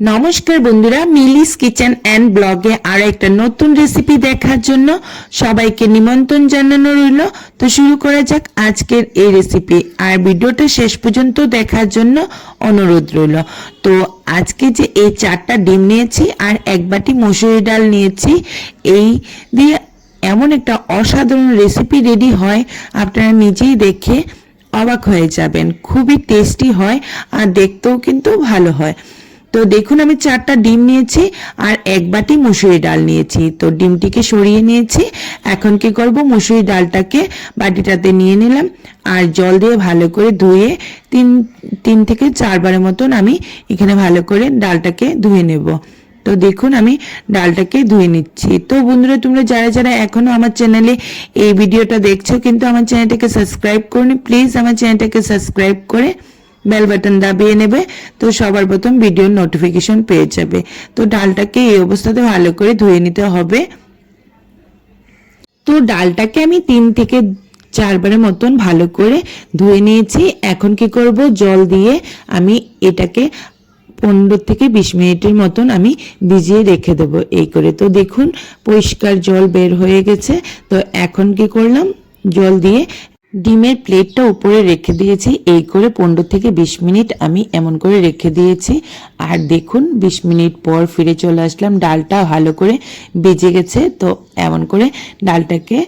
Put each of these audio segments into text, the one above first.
নমস্কার বন্ধুরা, মিলিস kitchen and ব্লগে আর একটা নতুন রেসিপি দেখার জন্য সবাইকে নিমন্ত্রণ জানানো রইল। তো শুরু করা যাক আজকের এই রেসিপি আর ভিডিওটা শেষ পর্যন্ত দেখার জন্য অনুরোধ রইল। তো আজকে যে এই চারটা ডিম নিয়েছি আর এক বাটি মসুরি ডাল নিয়েছি, এই দিয়ে এমন একটা অসাধারণ রেসিপি রেডি হয়, আপনারা নিজেই দেখে অবাক হয়ে যাবেন। খুবই টেস্টি হয় আর দেখতেও কিন্তু ভালো হয়। তো দেখুন, আমি চারটা ডিম নিয়েছি আর এক বাটি মুসুরি ডাল নিয়েছি। তো ডিমটিকে সরিয়ে নিয়েছি। এখন কি করব? মুসুরি ডালটাকে বাটিটাতে নিয়ে নিলাম আর জল দিয়ে ভালো করে ধুয়ে তিন তিন থেকে চারবারের মতন আমি এখানে ভালো করে ডালটাকে ধুয়ে নেব। তো দেখুন, আমি ডালটাকে ধুয়ে নিচ্ছি। তো বন্ধুরা, তোমরা যারা যারা এখনও আমার চ্যানেলে এই ভিডিওটা দেখছ, কিন্তু আমার চ্যানেলটাকে সাবস্ক্রাইব করনি, প্লিজ আমার চ্যানেলটাকে সাবস্ক্রাইব করে বেল বাটন দাবিয়ে নেবে, তো সবার প্রথম ভিডিওর নোটিফিকেশন পেয়ে যাবে। তো ডালটাকে এই অবস্থাতে ভালো করে ধুয়ে নিতে হবে। তো ডালটাকে আমি তিন থেকে চারবারের মতন ভালো করে ধুয়ে নিয়েছি। এখন কি করব? জল দিয়ে আমি এটাকে পনেরো থেকে বিশ মিনিটের মতন আমি ভিজিয়ে রেখে দেবো এই করে। তো দেখুন, পরিষ্কার জল বের হয়ে গেছে। তো এখন কি করলাম? জল দিয়ে ডিমের প্লেটটা উপরে রেখে দিয়েছি। এই করে পনেরো থেকে বিশ মিনিট আমি এমন করে রেখে দিয়েছি। আর দেখুন, বিশ মিনিট পর ফিরে চলে আসলাম। ডালটা ভালো করে বেজে গেছে, তো এমন করে ডালটাকে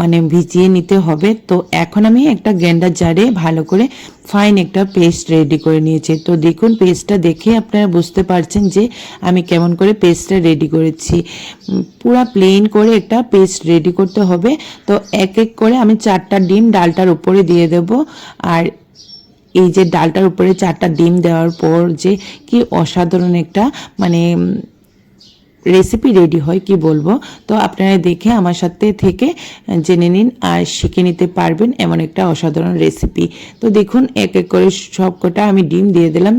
মানে ভিজিয়ে নিতে হবে। তো এখন আমি একটা গ্যান্ডার জারে ভালো করে ফাইন একটা পেস্ট রেডি করে নিয়েছি। তো দেখুন পেস্টটা দেখে আপনারা বুঝতে পারছেন যে আমি কেমন করে পেস্টটা রেডি করেছি। পুরা প্লেন করে একটা পেস্ট রেডি করতে হবে। তো এক এক করে আমি চারটা ডিম ডালটার উপরে দিয়ে দেব। আর এই যে ডালটার উপরে চারটা ডিম দেওয়ার পর যে কি অসাধারণ একটা মানে রেসিপি রেডি হয়, কি বলব? তো আপনারা দেখে আমার সাথে থেকে জেনে নিন আর শিখে নিতে পারবেন এমন একটা অসাধারণ রেসিপি তো দেখুন, এক এক করে সব কটা আমি ডিম দিয়ে দিলাম।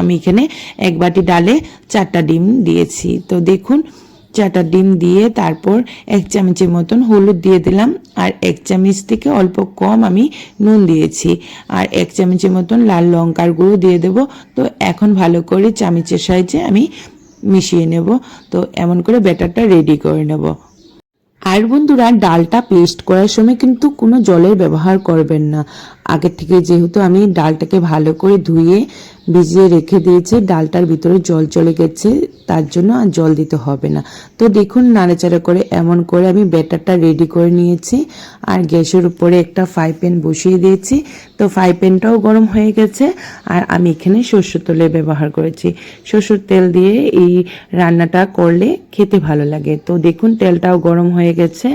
আমি এখানে এক বাটি ডালে চারটা ডিম দিয়েছি। তো দেখুন, চারটা ডিম দিয়ে তারপর এক চামচের মতন হলুদ দিয়ে দিলাম আর এক চামচ থেকে অল্প কম আমি নুন দিয়েছি আর এক চামচের মতন লাল লঙ্কার গুঁড়ো দিয়ে দেব। তো এখন ভালো করে চামচের সাহায্যে আমি মিশিয়ে নেব। তো এমন করে ব্যাটারটা রেডি করে নেব। আর বন্ধুরা, ডালটা পেস্ট করার সময় কিন্তু কোনো জলের ব্যবহার করবেন না। আগের থেকে যেহেতু আমি ডালটাকে ভালো করে ধুয়ে ভিজিয়ে রেখে দিয়েছে, ডালটার ভিতরে জল চলে গেছে, তার জন্য আর জল দিতে হবে না। তো দেখুন নাড়াচাড়া করে এমন করে আমি ব্যাটারটা রেডি করে নিয়েছি, আর গ্যাসের উপরে একটা ফ্রাই প্যান বসিয়ে দিয়েছি। তো ফ্রাই প্যানটাও গরম হয়ে গেছে, আর আমি এখানে সর্ষের তেলের ব্যবহার করেছি। সর্ষের তেল দিয়ে এই রান্নাটা করলে খেতে ভালো লাগে। তো দেখুন তেলটাও গরম হয়ে গেছে,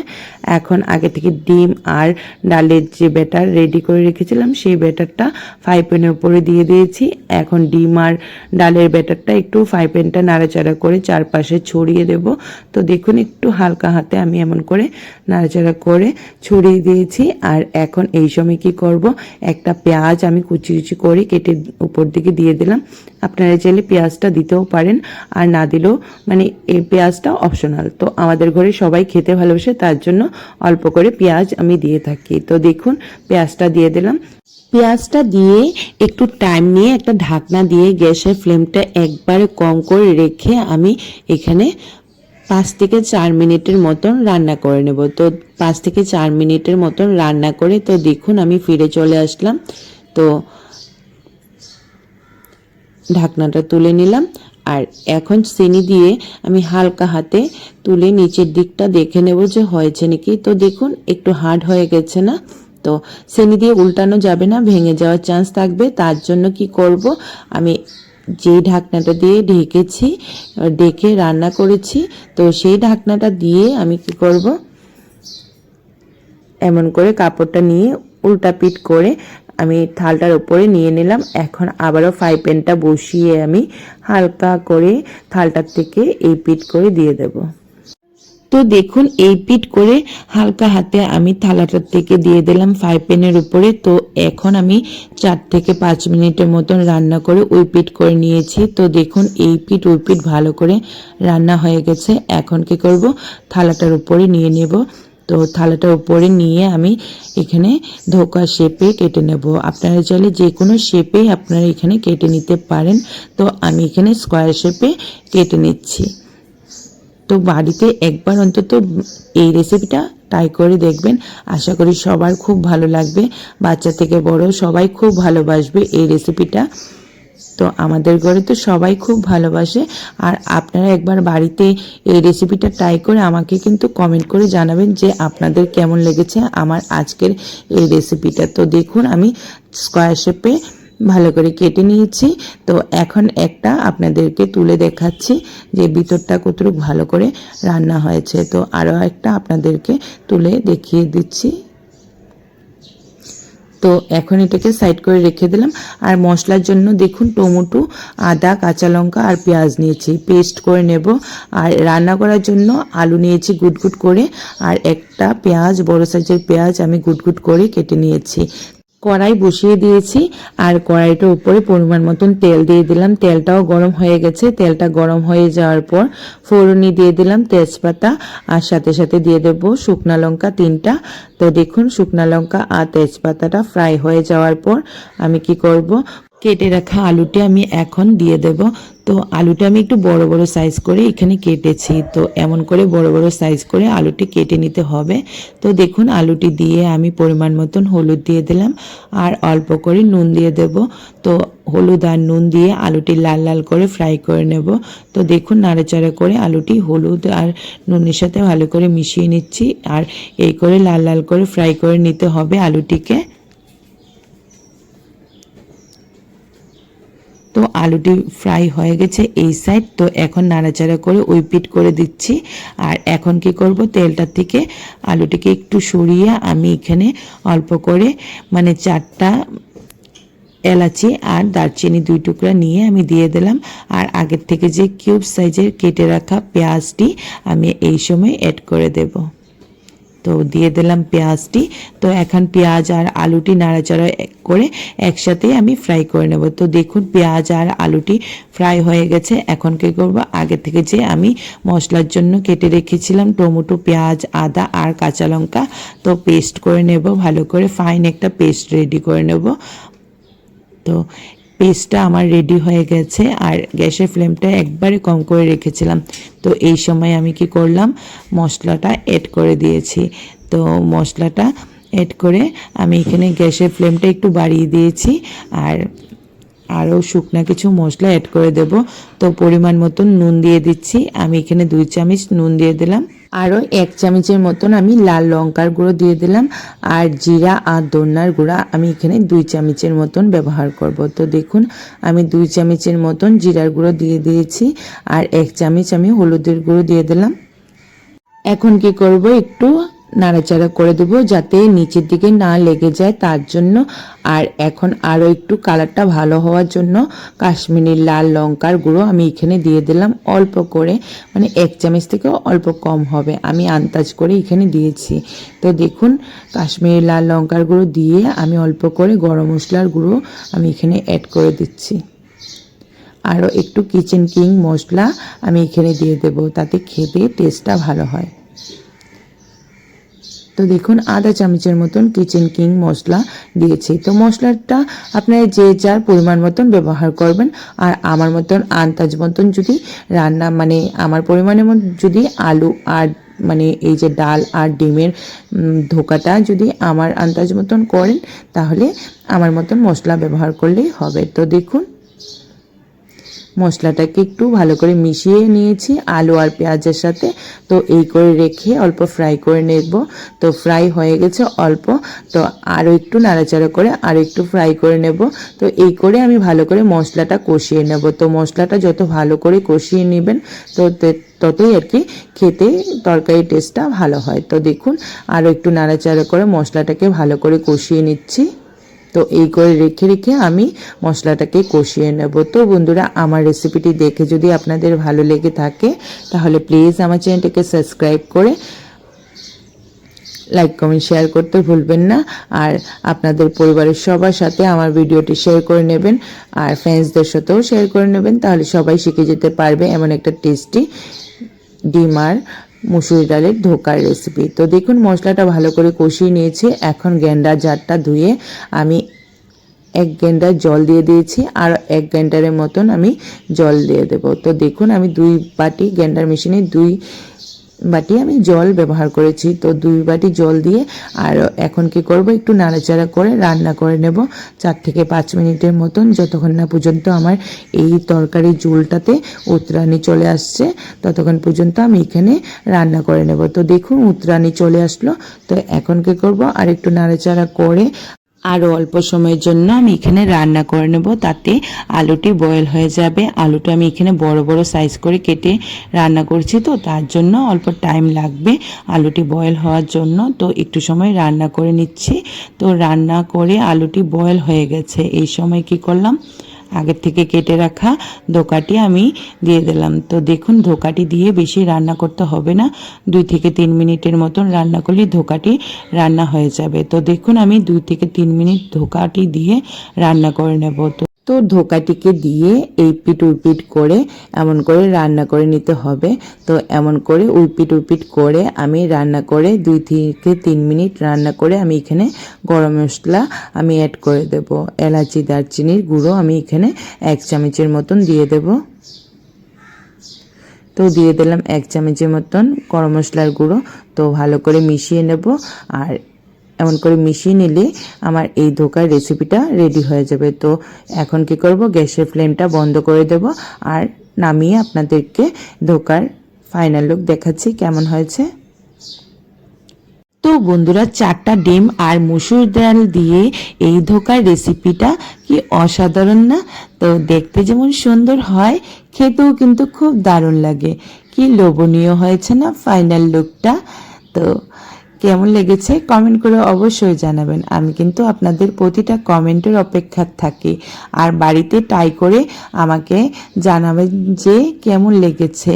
এখন আগে থেকে ডিম আর ডালের যে ব্যাটার রেডি করে রেখেছিলাম, সেই ব্যাটারটা ফ্রাই প্যানের উপরে দিয়ে দিয়েছি। এখন ডিম আর ডালের ব্যাটারটা একটু ফ্রাই প্যানটা নাড়াচাড়া করে চারপাশে ছড়িয়ে দেব। তো দেখুন, একটু হালকা হাতে আমি এমন করে নাড়াচাড়া করে ছড়িয়ে দিয়েছি। আর এখন এই সময় কি করব? একটা পেঁয়াজ আমি কুচি কুচি করে কেটে উপর দিকে দিয়ে দিলাম। আপনারা চাইলে পেঁয়াজটা দিতেও পারেন, আর না দিলেও মানে এই পেঁয়াজটা অপশনাল তো আমাদের ঘরে সবাই খেতে ভালোবাসে, তার জন্য অল্প করে পেঁয়াজ আমি দিয়ে থাকি। তো দেখুন, পেঁয়াজটা দিয়ে দিলাম। পেঁয়াজটা দিয়ে একটু টাইম নিয়ে একটা ঢাকনা দিয়ে গ্যাসের ফ্লেমটা একবারে কম করে রেখে আমি এখানে পাঁচ থেকে চার মিনিটের মতন রান্না করে নেব। তো পাঁচ থেকে চার মিনিটের মতন রান্না করে তো দেখুন আমি ফিরে চলে আসলাম। তো ঢাকনাটা তুলে নিলাম আর এখন চিনি দিয়ে আমি হালকা হাতে তুলে নিচের দিকটা দেখে নেব যে হয়েছে নাকি। তো দেখুন, একটু হার্ড হয়ে গেছে না? তো চিনি দিয়ে উল্টানো যাবে না, ভেঙে যাওয়ার চান্স থাকবে। তার জন্য কি করব? আমি যেই ঢাকনাটা দিয়ে ঢেকেছি ডেকে রান্না করেছি, তো সেই ঢাকনাটা দিয়ে আমি কি করব? এমন করে কাপড়টা নিয়ে উল্টা পিট করে আমি থালটার উপরে নিয়ে নিলাম। এখন আবারও ফ্রাই প্যানটা বসিয়ে আমি হালকা করে থালটার থেকে এই পিট করে দিয়ে দেব। তো দেখুন, এই পিট করে হালকা হাতে আমি থালাটার থেকে দিয়ে দিলাম ফ্রাই প্যানের উপরে। তো এখন আমি চার থেকে পাঁচ মিনিটের মতন রান্না করে ওই পিট করে নিয়েছি। তো দেখুন, এই পিট ওই পিট ভালো করে রান্না হয়ে গেছে। এখন কি করব? থালাটার উপরে নিয়ে নেব। তো থালাটা উপরে নিয়ে আমি এখানে ধোকা শেপে কেটে নেব। আপনারা চাইলে যে কোনো শেপে আপনারা এখানে কেটে নিতে পারেন। তো আমি এখানে স্কোয়ার শেপে কেটে নিচ্ছি। তো বাড়িতে একবার অন্তত এই রেসিপিটা ট্রাই করে দেখবেন। আশা করি সবার খুব ভালো লাগবে। বাচ্চা থেকে বড় সবাই খুব ভালোবাসবে এই রেসিপিটা তো আমাদের ঘরে তো সবাই খুব ভালোবাসে। আর আপনারা একবার বাড়িতে এই রেসিপিটা ট্রাই করে আমাকে কিন্তু কমেন্ট করে জানাবেন যে আপনাদের কেমন লেগেছে আমার আজকের এই রেসিপিটা তো দেখুন আমি স্কোয়ার শেপে ভালো করে কেটে নিয়েছি। তো এখন একটা আপনাদেরকে তুলে দেখাচ্ছি যে ভিতরটা কতটুকু ভালো করে রান্না হয়েছে। তো আরও একটা আপনাদেরকে তুলে দেখিয়ে দিচ্ছি। তো এখন এটাকে সাইড করে রেখে দিলাম। আর মশলার জন্য দেখুন টমেটো, আদা, কাঁচা লঙ্কা আর পেঁয়াজ নিয়েছি। পেস্ট করে নেব। আর রান্না করার জন্য আলু নিয়েছি গুটগুট করে। আর একটা পেঁয়াজ, বড় সাইজের পেঁয়াজ আমি গুটগুট করে কেটে নিয়েছি। কড়াই বসিয়ে দিয়েছি, আর কড়াইটার উপরে পরিমাণ মতন তেল দিয়ে দিলাম। তেলটাও গরম হয়ে গেছে। তেলটা গরম হয়ে যাওয়ার পর ফোড়নি দিয়ে দিলাম তেজপাতা, আর সাথে সাথে দিয়ে দেব শুকনা লঙ্কা তিনটা। তো দেখুন, শুকনা লঙ্কা আর তেজপাতাটা ফ্রাই হয়ে যাওয়ার পর আমি কি করব? কেটে রাখা আলুটি আমি এখন দিয়ে দেব। তো আলুটা আমি একটু বড় বড় সাইজ করে এখানে কেটেছি। তো এমন করে বড় বড় সাইজ করে আলুটি কেটে নিতে হবে। তো দেখুন, আলুটি দিয়ে আমি পরিমাণ মতন হলুদ দিয়ে দিলাম আর অল্প করে নুন দিয়ে দেব। তো হলুদ আর নুন দিয়ে আলুটি লাল লাল করে ফ্রাই করে নেব। তো দেখুন, নাড়াচাড়া করে আলুটি হলুদ আর নুনের সাথে ভালো করে মিশিয়ে নিচ্ছি। আর এই করে লাল লাল করে ফ্রাই করে নিতে হবে আলুটিকে। তো আলুটি ফ্রাই হয়ে গেছে এই সাইড তো এখন নাড়াচাড়া করে ওই পিট করে দিচ্ছি। আর এখন কি করব? তেলটা থেকে আলুটিকে একটু সরিয়ে আমি এখানে অল্প করে মানে চারটা এলাচি আর দারচিনি দুই টুকরা নিয়ে আমি দিয়ে দিলাম। আর আগের থেকে যে কিউব সাইজের কেটে রাখা পেঁয়াজটি আমি এই সময় অ্যাড করে দেবো। তো দিয়ে দিলাম পেঁয়াজটি। তো এখন পেঁয়াজ আর আলুটি নাড়াচাড়া করে একসাথে আমি ফ্রাই করে নেব। তো দেখুন পেঁয়াজ আর আলুটি ফ্রাই হয়ে গেছে। এখন কী করব? আগে থেকে যে আমি মশলার জন্য কেটে রেখেছিলাম টমেটো, পেঁয়াজ, আদা আর কাঁচা লঙ্কা, তো পেস্ট করে নেব। ভালো করে ফাইন একটা পেস্ট রেডি করে নেব। তো পেস্টটা আমার রেডি হয়ে গেছে আর গ্যাসের ফ্লেমটা একবারে কম করে রেখেছিলাম। তো এই সময় আমি কি করলাম? মশলাটা অ্যাড করে দিয়েছি। তো মশলাটা অ্যাড করে আমি এখানে গ্যাসের ফ্লেমটা একটু বাড়িয়ে দিয়েছি আর আরও শুকনো কিছু মশলা অ্যাড করে দেব। তো পরিমাণ মতন নুন দিয়ে দিচ্ছি। আমি এখানে দুই চামচ নুন দিয়ে দিলাম। আরও এক চামচের মতন আমি লাল লঙ্কার গুঁড়ো দিয়ে দিলাম আর জিরা আর দোনার গুঁড়া আমি এখানে দুই চামচের মতন ব্যবহার করব। তো দেখুন, আমি দুই চামচের মতন জিরার গুঁড়ো দিয়ে দিয়েছি আর এক চামচ আমি হলুদের গুঁড়ো দিয়ে দিলাম। এখন কি করব একটু নাড়াচাড়া করে দেবো যাতে নিচের দিকে না লেগে যায় তার জন্য। আর এখন আরও একটু কালারটা ভালো হওয়ার জন্য কাশ্মীরি লাল লঙ্কার গুঁড়ো আমি এখানে দিয়ে দিলাম। অল্প করে মানে এক চামচ থেকেও অল্প কম হবে। আমি আন্দাজ করে এখানে দিয়েছি। তো দেখুন, কাশ্মীরি লাল লঙ্কার গুঁড়ো দিয়ে আমি অল্প করে গরম মশলার গুঁড়ো আমি এখানে অ্যাড করে দিচ্ছি। আরও একটু কিচেন কিং মশলা আমি এখানে দিয়ে দেব, তাতে খেতে টেস্টটা ভালো হয়। তো দেখুন আধা চামচের মতন কিচেন কিং মশলা দিয়েছি। তো মশলাটা আপনারা যে যার পরিমাণ মতন ব্যবহার করবেন, আর আমার মতন আন্দাজ মতন যদি রান্না মানে আমার পরিমাণের মতন যদি আলু আর মানে এই যে ডাল আর ডিমের ধোকাটা যদি আমার আন্দাজ মতন করেন, তাহলে আমার মতন মশলা ব্যবহার করলেই হবে। তো দেখুন মশলাটাকে একটু ভালো করে মিশিয়ে নিয়েছি, আলু আর পেঁয়াজের সাথে। তো এই করে রেখে অল্প ফ্রাই করে নেব। তো ফ্রাই হয়ে গেছে অল্প। তো আরও একটু নাড়াচাড়া করে আরও একটু ফ্রাই করে নেব। তো এই করে আমি ভালো করে মশলাটা কষিয়ে নেব। তো মশলাটা যত ভালো করে কষিয়ে নেবেন, তো ততই আর কি খেতে তরকারি টেস্টটা ভালো হয়। তো দেখুন আরও একটু নাড়াচাড়া করে মশলাটাকে ভালো করে কষিয়ে নিচ্ছি। তো এই করে রেখে রেখে আমি মশলাটাকে কষিয়ে নেব। তো বন্ধুরা, আমার রেসিপিটি দেখে যদি আপনাদের ভালো লেগে থাকে, তাহলে প্লিজ আমার চ্যানেলটাকে সাবস্ক্রাইব করে লাইক কমেন্ট শেয়ার করতে ভুলবেন না। আর আপনাদের পরিবারের সবার সাথে আমার ভিডিওটি শেয়ার করে নেবেন। আর ফ্রেন্ডসদের সাথেও শেয়ার করে নেবেন। তাহলে সবাই শিখে যেতে পারবে এমন একটা টেস্টি ডিম আর মুসুরি ডালের ধোকার রেসিপি তো দেখুন, মশলাটা ভালো করে কষিয়ে নিয়েছি। এখন গেন্ডা জারটা ধুয়ে আমি এক গেন্ডার জল দিয়ে দিয়েছি আর এক গেন্ডারের মতন আমি জল দিয়ে দেব। তো দেখুন, আমি দুই বাটি গেন্ডার মেশিনে দুই বাটি আমি জল ব্যবহার করেছি। তো দুই বাটি জল দিয়ে আর এখন কি করব? একটু নাড়াচাড়া করে রান্না করে নেব। চার থেকে পাঁচ মিনিটের মতন, যতক্ষণ না পর্যন্ত আমার এই তরকারি ঝোলটাতে উতরানি চলে আসছে, ততক্ষণ পর্যন্ত আমি এখানে রান্না করে নেব। তো দেখুন, উতরানি চলে আসলো। তো এখন কি করব? আর একটু নাড়াচাড়া করে আরও অল্প সময়ের জন্য আমি এখানে রান্না করে নেব, তাতে আলুটি বয়েল হয়ে যাবে। আলুটা আমি এখানে বড় বড় সাইজ করে কেটে রান্না করছি তো, তার জন্য অল্প টাইম লাগবে আলুটি বয়েল হওয়ার জন্য। তো একটু সময় রান্না করে নিচ্ছি। তো রান্না করে আলুটি বয়েল হয়ে গেছে। এই সময় কি করলাম? আগের থেকে কেটে রাখা ধোকাটি আমি দিয়ে দিলাম। তো দেখুন, ধোকাটি দিয়ে বেশি রান্না করতে হবে না। দুই থেকে তিন মিনিটের মতন রান্না করলে ধোকাটি রান্না হয়ে যাবে। তো দেখুন, আমি দুই থেকে তিন মিনিট ধোকাটি দিয়ে রান্না করে নেব। তো তো ধোকাটিকে দিয়ে এই পিট উইপিট করে এমন করে রান্না করে নিতে হবে। তো এমন করে উইপিট উইপিট করে আমি রান্না করে দুই থেকে তিন মিনিট রান্না করে আমি এখানে গরম মশলা আমি অ্যাড করে দেব। এলাচি, দারচিনির গুঁড়ো আমি এখানে এক চামচের মতন দিয়ে দেব। তো দিয়ে দিলাম এক চামচের মতন গরম মশলার গুঁড়ো। তো ভালো করে মিশিয়ে নেব। আর এমন করে মিশিয়ে নিলে আমার এই ধোকার রেসিপিটা রেডি হয়ে যাবে। তো এখন কি করব? গ্যাসের ফ্লেমটা বন্ধ করে দেব আর নামিয়ে আপনাদেরকে ধোকার ফাইনাল লুক দেখাচ্ছি কেমন হয়েছে। তো বন্ধুরা, চারটা ডিম আর মুসুর ডাল দিয়ে এই ধোকার রেসিপিটা কি অসাধারণ না? তো দেখতে যেমন সুন্দর হয়, খেতেও কিন্তু খুব দারুণ লাগে। কি লোভনীয় হয়েছে না ফাইনাল লুকটা তো কেমন লেগেছে কমেন্ট করে অবশ্যই জানাবেন। আমি কিন্তু আপনাদের প্রতিটা কমেন্টের অপেক্ষা থাকি। আর বাড়িতে ট্রাই করে আমাকে জানাবেন যে কেমন লেগেছে।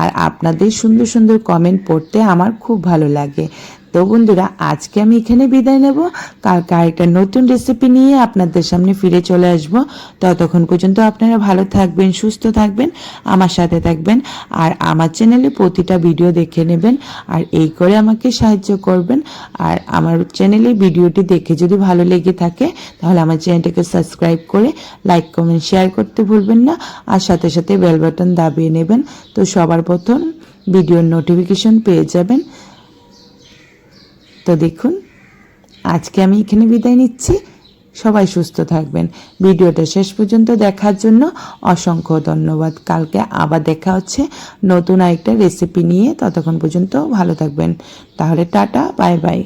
আর আপনাদের সুন্দর সুন্দর কমেন্ট পড়তে আমার খুব ভালো লাগে। তো বন্ধুরা, আজকে আমি এখানে বিদায় নেব। কালকে আরেকটা নতুন রেসিপি নিয়ে আপনাদের সামনে ফিরে চলে আসব। ততক্ষণ পর্যন্ত আপনারা ভালো থাকবেন, সুস্থ থাকবেন, আমার সাথে থাকবেন আর আমার চ্যানেলে প্রতিটা ভিডিও দেখে নেবেন আর এই করে আমাকে সাহায্য করবেন। আর আমার চ্যানেলে ভিডিওটি দেখে যদি ভালো লেগে থাকে, তাহলে আমার চ্যানেলটাকে সাবস্ক্রাইব করে লাইক কমেন্ট শেয়ার করতে ভুলবেন না আর সাথে সাথে বেল বাটন দাবিয়ে নেবেন। তো সবার প্রথম ভিডিওর নোটিফিকেশন পেয়ে যাবেন। তো দেখুন, আজকে আমি এখানে বিদায় নিচ্ছি। সবাই সুস্থ থাকবেন। ভিডিওটা শেষ পর্যন্ত দেখার জন্য অসংখ্য ধন্যবাদ। কালকে আবার দেখা হচ্ছে নতুন আরেকটা রেসিপি নিয়ে। ততক্ষণ পর্যন্ত ভালো থাকবেন। তাহলে টাটা, বাই বাই।